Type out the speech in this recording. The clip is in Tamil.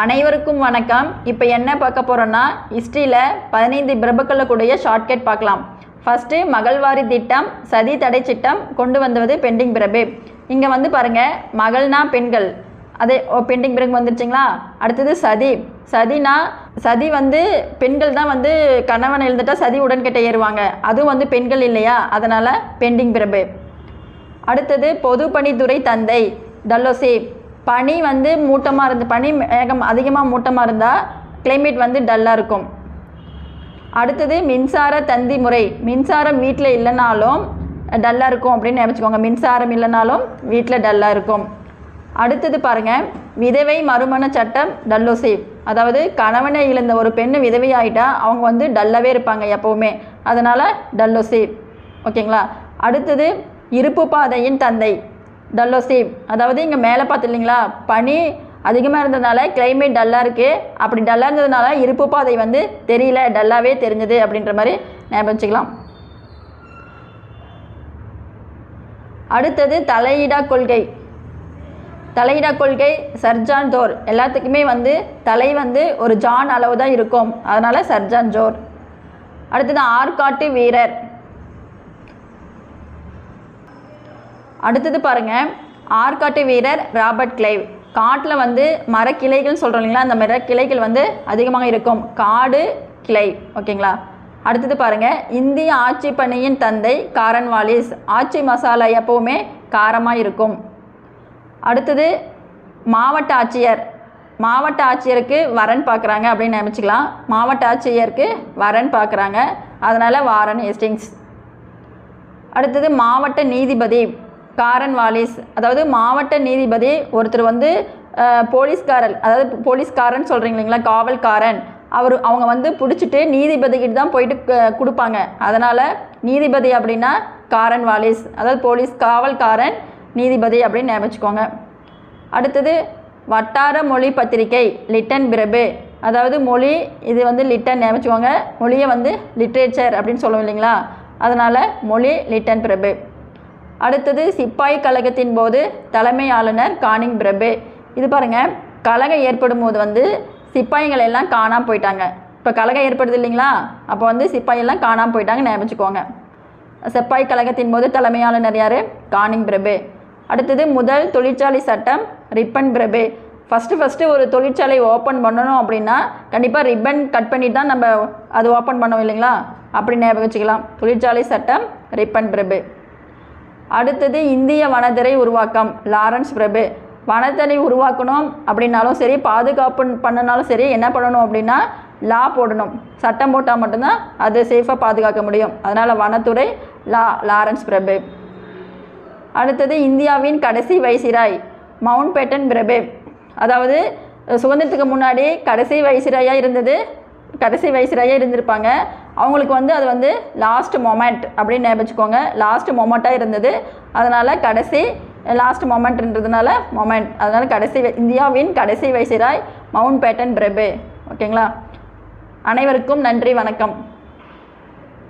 அனைவருக்கும் வணக்கம். இப்போ என்ன பார்க்க போகிறோன்னா ஹிஸ்ட்ரியில் பதினைந்து பிரபுக்களில் கூடிய ஷார்ட்கட் பார்க்கலாம். ஃபஸ்ட்டு மகள்வாரி திட்டம் சதி தடை சட்டம் கொண்டு வந்தது பெண்டிங் பிரபு. இங்கே வந்து பாருங்கள் மகள்னா பெண்கள். அதே ஓ பெண்டிங் பிரபு வந்துருச்சுங்களா? அடுத்தது சதி. சதினா சதி வந்து பெண்கள் தான் வந்து கணவன் எழுந்துட்டா சதி உடன்கிட்ட ஏறுவாங்க. அதுவும் வந்து பெண்கள் இல்லையா? அதனால் பெண்டிங் பிரபு. அடுத்தது பொதுப்பணித்துறை தந்தை டல்லோசி பனி வந்து மூட்டமாக இருந்து பனி மேகம் அதிகமாக மூட்டமாக இருந்தால் கிளைமேட் வந்து டல்லாக இருக்கும். அடுத்தது மின்சார தந்தி முறை. மின்சாரம் வீட்டில் இல்லைனாலும் டல்லாக இருக்கும் அப்படின்னு நினச்சிக்கோங்க. மின்சாரம் இல்லைனாலும் வீட்டில் டல்லாக இருக்கும். அடுத்தது பாருங்கள் விதவை மறுமண சட்டம் டல்லோசி அதாவது கணவனை இழந்த ஒரு பெண்ணு விதவை ஆகிட்டா அவங்க வந்து டல்லாகவே இருப்பாங்க எப்போவுமே. அதனால் டல்லோசி ஓகேங்களா? அடுத்தது இருப்பு பாதையின் தந்தை. டல்லோசிவ் அதாவது இங்கே மேலே பார்த்து இல்லைங்களா? பனி அதிகமாக இருந்ததுனால கிளைமேட் டல்லாக இருக்குது அப்படி டல்லாக இருந்ததுனால இருப்பு பாதை வந்து தெரியல டல்லாகவே தெரிஞ்சது அப்படின்ற மாதிரி ஞாபகம் வச்சுக்கலாம் அடுத்தது தலையிடா கொள்கை. தலையிடா கொள்கை சர்ஜான் ஜோர். எல்லாத்துக்குமே வந்து தலை வந்து ஒரு ஜான் அளவு தான் இருக்கும். அதனால் சர்ஜான் ஜோர். அடுத்தது ஆற்காட்டு வீரர். அடுத்தது பாருங்கள் ஆற்காட்டு வீரர் ராபர்ட் கிளைவ். காட்டில் வந்து மரக்கிளைகள் சொல்கிறோம் இல்லைங்களா அந்த மரக்கிளைகள் வந்து அதிகமாக இருக்கும். காடு கிளை ஓகேங்களா? அடுத்தது பாருங்கள் இந்திய ஆட்சி பணியின் தந்தை காரன் வாலிஸ். ஆட்சி மசாலா எப்போவுமே காரமாக இருக்கும். அடுத்தது மாவட்ட ஆட்சியர். மாவட்ட ஆட்சியருக்கு வரன் பார்க்குறாங்க அப்படின்னு நினச்சிக்கலாம். மாவட்ட ஆட்சியருக்கு வரன் பார்க்குறாங்க அதனால் வாரன் ஹேஸ்டிங்ஸ். அடுத்தது மாவட்ட நீதிபதி. காரன் வாலிஸ் அதாவது மாவட்ட நீதிபதி ஒருத்தர் வந்து போலீஸ்காரர் அதாவது போலீஸ்காரன் சொல்கிறீங்க இல்லைங்களா காவல்காரன் அவர் அவங்க வந்து பிடிச்சிட்டு நீதிபதிக்கிட்டு தான் போயிட்டு கொடுப்பாங்க. அதனால் நீதிபதி அப்படின்னா காரன் வாலிஸ் அதாவது போலீஸ் காவல்காரன் நீதிபதி அப்படின்னு ஞாபகம் அடுத்தது வட்டார மொழி பத்திரிகை லிட்டன் பிரபு அதாவது மொழி இது வந்து லிட்டன் ஞாபகம் மொழியை வந்து லிட்ரேச்சர் அப்படின்னு சொல்லுவோம் இல்லைங்களா அதனால் மொழி லிட்டன் பிரபு. அடுத்தது சிப்பாய் கழகத்தின் போது தலைமை ஆளுநர் கானிங் பிரபு. இது பாருங்கள் கழகம் ஏற்படும் போது வந்து சிப்பாய்கள் எல்லாம் காணாமல் போயிட்டாங்க. இப்போ கழகம் ஏற்படுது இல்லைங்களா? அப்போ வந்து சிப்பாயெல்லாம் காணாமல் போயிட்டாங்க ஞாபகம் சிப்பாய் கழகத்தின் போது தலைமை ஆளுநர் யார்? கானிங் பிரபு. அடுத்தது முதல் தொழிற்சாலை சட்டம் ரிப்பன் பிரபு. ஃபஸ்ட்டு ஃபஸ்ட்டு ஒரு தொழிற்சாலை ஓப்பன் பண்ணணும் அப்படின்னா கண்டிப்பாக ரிப்பன் கட் பண்ணிட்டு தான் நம்ம அது ஓப்பன் பண்ணோம் இல்லைங்களா? அப்படி ஞாபகம் வச்சுக்கலாம். தொழிற்சாலை சட்டம் ரிப்பன் பிரபு. அடுத்தது இந்திய வனத்துறை உருவாக்கம். லாரன்ஸ் பிரபு வனத்திரை உருவாக்கணும் அப்படின்னாலும் சரி பாதுகாப்பு பண்ணனாலும் சரி என்ன பண்ணணும் அப்படின்னா லா போடணும். சட்டம் போட்டால் மட்டும்தான் அது சேஃபாக பாதுகாக்க முடியும். அதனால் வனத்துறை லா லாரன்ஸ் பிரபு. அடுத்தது இந்தியாவின் கடைசி வைசிராய் மவுண்ட் பேட்டன் பிரபு அதாவது சுதந்திரத்துக்கு முன்னாடி கடைசி வைசிராயாக இருந்தது கடைசி வைசிராயாக இருந்திருப்பாங்க. அவங்களுக்கு வந்து அது வந்து லாஸ்ட் மொமெண்ட் அப்படின்னு ஞாபகம் வச்சுக்கோங்க லாஸ்ட் மொமெண்ட்டாக இருந்தது. அதனால் கடைசி லாஸ்ட் மொமெண்ட்ன்றதுனால மொமெண்ட் அதனால் கடைசி வை- இந்தியாவின் கடைசி வைசிராய் மவுண்ட் பேட்டன் பிரபு ஓகேங்களா அனைவருக்கும் நன்றி வணக்கம்.